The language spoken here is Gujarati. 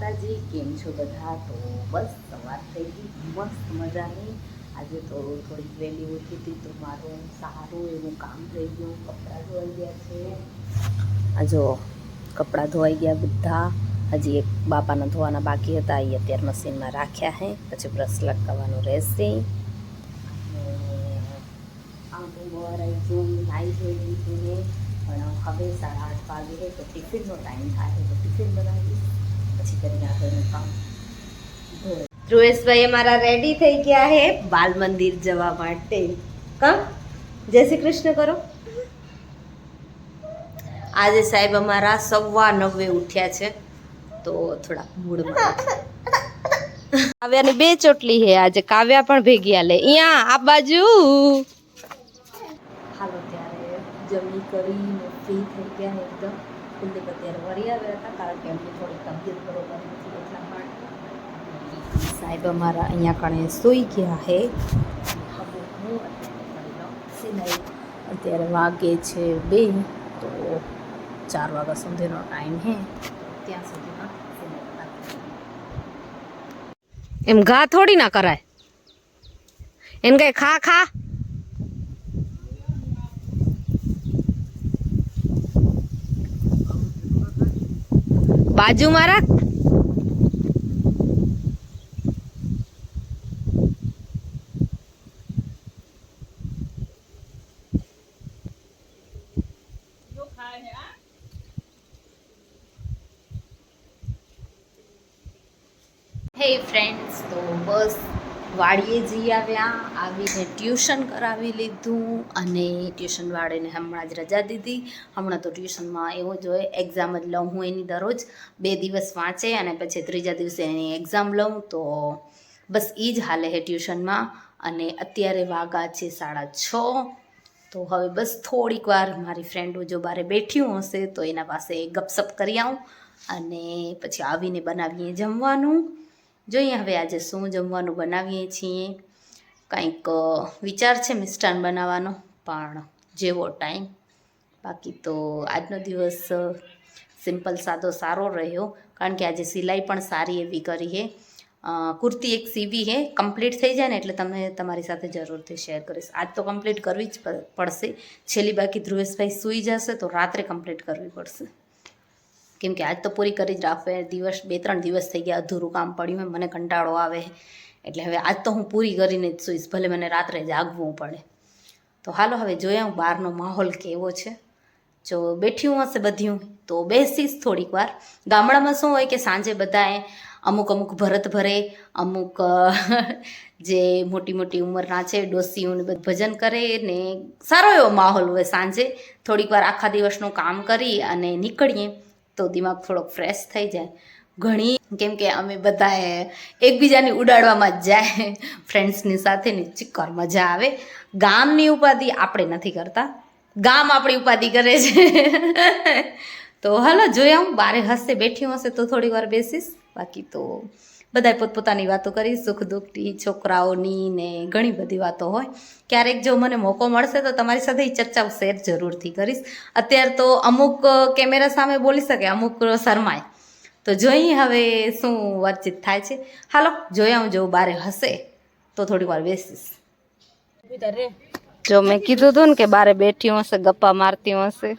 માતાજી, કેમ છો બધા? તો બસ સવાર થઈ ગઈ. મસ્ત મજાની. આજે તો થોડીક વહેલી ઉઠી હતી, તો મારું સારું એવું કામ થઈ ગયું. કપડાં ધોવાઈ ગયા છે. આ જો, કપડાં ધોવાઈ ગયા બધા. હજી એક બાપાના ધોવાના બાકી હતા. એ અત્યારે મશીનમાં રાખ્યા છે પછી બ્રશ લટકાવવાનું રહેશે. અને આમ તો બહાર આવી ગયું. નાહી ધોઈ લીધું ને. પણ હવે સાડા આઠ વાગે છે તો ટિફિનનો ટાઈમ થાય. તો ટિફિન બનાવીશ. પછી કરી આગળનું કામ. ધ્રુવેશભાઈ અમારા રેડી થઈ ગયા છે બાલ મંદિર જવા માટે. કમ? જય શ્રી કૃષ્ણ કરો. આજે સાહેબ અમારા સવા નવે ઉઠ્યા છે તો થોડા મૂડમાં કાવ્યાની બે ચોટલી છે આજે કાવ્યા પણ ભેગી આલે. અહીંયા આ બાજુ. હાલો ત્યારે જમી કરીને ફ્રી થઈ ગયા એકદમ. કુલદીપ અત્યારે વળી આવ્યા હતા કારણ કે એમની થોડી તબિયત બરોબર નથી એટલા માટે સાહેબ અમારા અહીંયા કણે સૂઈ ગયા છે હવે હું અત્યારે કરી લઉં સિલાઈ અત્યારે વાગે છે બે તો ચાર વાગ્યા સુધીનો ટાઈમ છે ત્યાં સુધીમાં સિલાઈ રાખી એમ ઘા થોડી ના કરાય એને કઈ ખા ખા બાજુમાં રાખ. હે ફ્રેન્ડ્સ તો બસ વાડીએ જઈ આવ્યા, આવીને ટ્યુશન કરાવી લીધું અને ટ્યુશન વાળીને હમણાં જ રજા દીધી. હમણાં તો ટ્યુશનમાં એવો જ હોય એક્ઝામ જ લઉં હું એની દરરોજ. બે દિવસ વાંચે અને પછી ત્રીજા દિવસે એની એક્ઝામ લઉં, તો બસ એ જ હાલે છે ટ્યુશનમાં. અને અત્યારે વાગા છે સાડા છ. તો હવે બસ થોડીક વાર મારી ફ્રેન્ડો જો બારે બેઠ્યું હશે, તો એના પાસે ગપસપ કરી આવું અને પછી આવીને બનાવીએ જમવાનું. જોઈએ હવે આજે શું જમવાનું બનાવીએ છીએ? કંઈક વિચાર છે મિષ્ટાન બનાવવાનો, પણ જેવો ટાઈમ. બાકી તો આજનો દિવસ સિમ્પલ સાદો સારો રહ્યો, કારણ કે આજે સિલાઈ પણ સારી એવી કરી છે કુર્તી એક સીવી છે કમ્પ્લીટ થઈ જાય ને એટલે તમે તમારી સાથે જરૂરથી શેર કરીશ. આજ તો કમ્પ્લીટ કરવી જ પડશે. છેલ્લી બાકી ધ્રુવેશભાઈ સૂઈ જશે તો રાત્રે કમ્પ્લીટ કરવી પડશે. કેમ કે આજ તો પૂરી કરી જ રાખવે દિવસ બે ત્રણ દિવસ થઈ ગયા, અધૂરું કામ પડ્યું હોય મને કંટાળો આવે એટલે હવે આજ તો હું પૂરી કરીને જ સુઈશ, ભલે મને રાત્રે જાગવું પડે. તો હાલો હવે જોયા હું બહારનો માહોલ કેવો છે. જો બેઠી હું હશે બધ્યું, તો બેસીશ થોડીક વાર. ગામડામાં શું હોય કે સાંજે બધાએ અમુક અમુક ભરત ભરે, અમુક જે મોટી મોટી ઉંમરના છે, ડોસીઓને બધું ભજન કરે ને સારો એવો માહોલ હોય સાંજે. થોડીક વાર આખા દિવસનું કામ કરી અને નીકળીએ. તો દિમાગ થોડોક ફ્રેશ થઈ જાય. ઘણી, કેમ કે અમે બધાએ એકબીજાની ઉડાડવામાં જ જાય. ફ્રેન્ડ્સની સાથેની ચિક્કર મજા આવે. ગામની ઉપાધિ આપણે નથી કરતા. ગામ આપણી ઉપાધિ કરે છે. તો હાલો જોયા હું બારે હસે, બેઠી હશે તો થોડી વાર બેસીશ. બાકી તો બધાય પોતપોતાની વાતો કરી સુખ દુઃખની છોકરાઓની ને ઘણી બધી વાતો હોય. ક્યારેક જો મને મોકો મળશે તો તમારી સાથે એ ચર્ચાઓ શેર જરૂરથી કરીશ. અત્યારે તો અમુક કેમેરા સામે બોલી શકે અમુક શરમાય. તો જોઈએ હવે શું વાતચીત થાય છે. હાલો જોયા હું જો બારે હશે તો થોડી વાર બેસીશ. જો મેં કીધું હતું ને કે બારે બેઠી હશે ગપ્પા મારતી હશે.